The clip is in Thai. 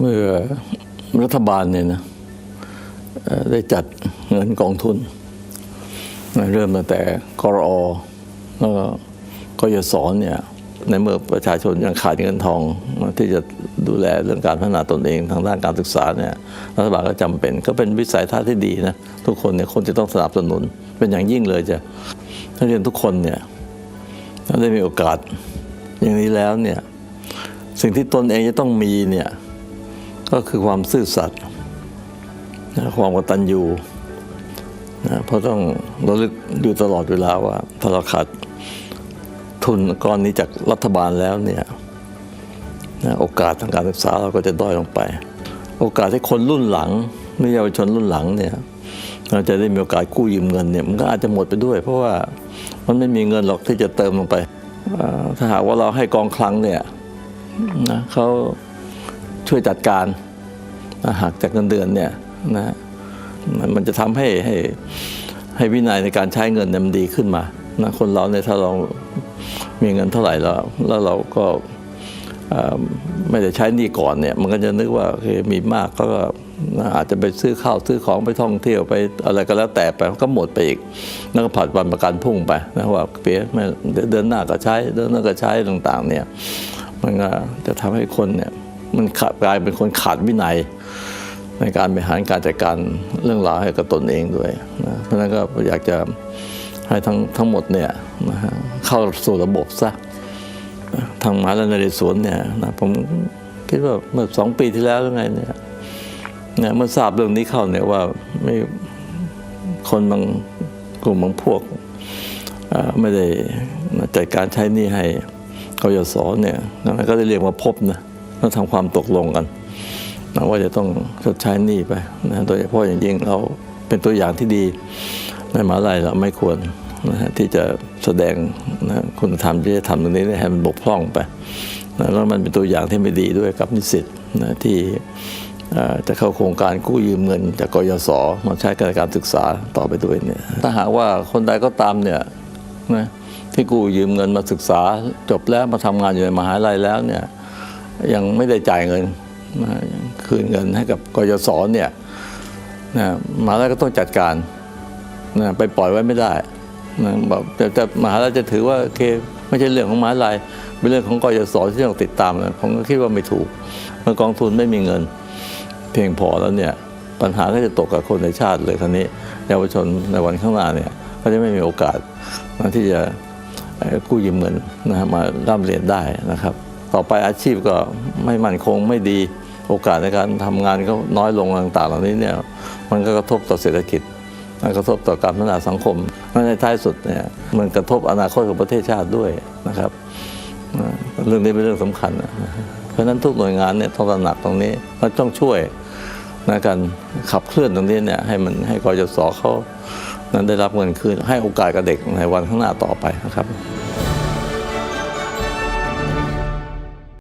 เมื่อรัฐบาลเนี่ยนะได้จัดเงินกองทุน เริ่มตั้งแต่กรอแล้วก็กยศเนี่ย ในเมื่อประชาชนยังขาดเงินทองที่จะดูแลเรื่องการพัฒนาตนเองทางด้านการศึกษาเนี่ยรัฐบาลก็จำเป็น ก็เป็นวิสัยทัศน์ที่ดีนะทุกคนเนี่ยคนจะต้องสนับสนุน เป็นอย่างยิ่งเลยจะนักเรียนทุกคนเนี่ยถ้าได้มีโอกาสอย่างนี้แล้วเนี่ยสิ่งที่ตนเองจะต้องมีเนี่ยก็คือความซื่อสัตย์ความกตัญญูนะเพราะต้องระลึกอยู่ตลอดเวลาว่าถ้าเราขาด ทุนก้อนนี้จากรัฐบาลแล้วเนี่ยนะโอกาสทางการศึกษาเราก็จะด้อยลงไป โอกาสให้คนรุ่นหลังไม่เยาวชนรุ่นหลังเนี่ยเราจะได้มีโอกาสกู้ยืมเงินเนี่ยมันก็อาจจะหมดไปด้วย เพราะว่ามันไม่มีเงินหรอกที่จะเติมลงไป ถ้าหากว่าเราให้กองคลังเนี่ยนะเขาช่วยจัดการนะหักจากเงินเดือนเนี่ยนะมันจะทำให้ให้ให้วินัยในการใช้เงินเนี่ยมันดีขึ้นมานะคนเราเนี่ยถ้าเรา มีเงินเท่าไหร่แล้ว แล้วเราก็ไม่ได้ใช้หนี้ก่อนเนี่ย มันก็จะนึกว่าโอเคมีมากก็อาจจะไปซื้อข้าวซื้อของไปท่องเที่ยวไปอะไรก็แล้วแต่ไปก็หมดไปอีกแล้วก็ผัดวันประกันพรุ่งไปนะว่าเปียเดือนหน้าก็ใช้เดือนหน้าก็ใช้ต่างๆ เนี่ยมันก็จะทำให้คนเนี่ยมันกลายเป็นคนขาดวินัย ในการบริหารการจัดการเรื่องราวให้กับตนเองด้วยนะเพราะนั้นก็อยากจะ ให้ทั้งทั้งหมดเนี่ยนะฮะเข้าสู่ระบบซะทางมหาลัยนเรศวรเนี่ยนะผมคิดว่าเมื่อสองปีที่แล้วหรือไงเนี่ยเนี่ยเมื่อทราบเรื่องนี้เข้าเนี่ยว่าไม่คนบางกลุ่มบางพวกไม่ได้จัดการใช้นี้ให้กยศเนี่ยนะก็ได้เรียกมาพบนะแล้วทำความตกลงกันนะว่าจะต้องชดใช้หนี้ไปนะโดยเฉพาะอย่างยิ่งเราเป็นตัวอย่างที่ดี ในมหาลัยเราไม่ควรนะฮะที่จะแสดงนะคุณธรรมที่จะทำตรงนี้ให้มันบกพร่องไปนะแล้วมันเป็นตัวอย่างที่ไม่ดีด้วยกับนิสิตนะที่จะเข้าโครงการกู้ยืมเงิน จากกยศมาใช้การการศึกษาต่อไปด้วยเนี่ยถ้าหากว่าคนใดก็ตามเนี่ยนะที่กู้ยืมเงินมาศึกษาจบแล้วมาทำงานอยู่ในมหาลัยแล้วเนี่ยยังไม่ได้จ่ายเงินคืนเงินให้กับกยศเนี่ยนะมหาลัยก็ต้องจัดการ นะไปปล่อยไว้ไม่ได้นะบอกแต่แต่มหาลัยจะถือว่าโอเคไม่ใช่เรื่องของมหาลัยเป็นเรื่องของกยศที่ต้องติดตามนะผมก็คิดว่าไม่ถูกเมื่อกองทุนไม่มีเงิน เพียงพอแล้วเนี่ยปัญหาก็จะตกกับคนในชาติเลยคราวนี้เยาวชนในวันข้างหน้าเนี่ยก็จะไม่มีโอกาสนะที่จะกู้ยืมเงินนะมาร่ำเรียนได้นะครับ ต่อไปอาชีพก็ไม่มั่นคงไม่ดีโอกาสในการทำงานก็น้อยลงต่างๆ เหล่านี้เนี่ยมันก็กระทบต่อเศรษฐกิจ มันกระทบต่อการพัฒนาสังคมและในท้ายสุดเนี่ยมันกระทบอนาคตของประเทศชาติด้วยนะครับ เรื่องนี้เป็นเรื่องสำคัญ เพราะฉะนั้นทุกหน่วยงานเนี่ยต้องตระหนักตรงนี้และต้องช่วยในการขับเคลื่อนตรงนี้เนี่ยให้มันให้กยศเขานั้นได้รับเงินคืนให้โอกาสกับเด็กในวันข้างหน้าต่อไปนะครับ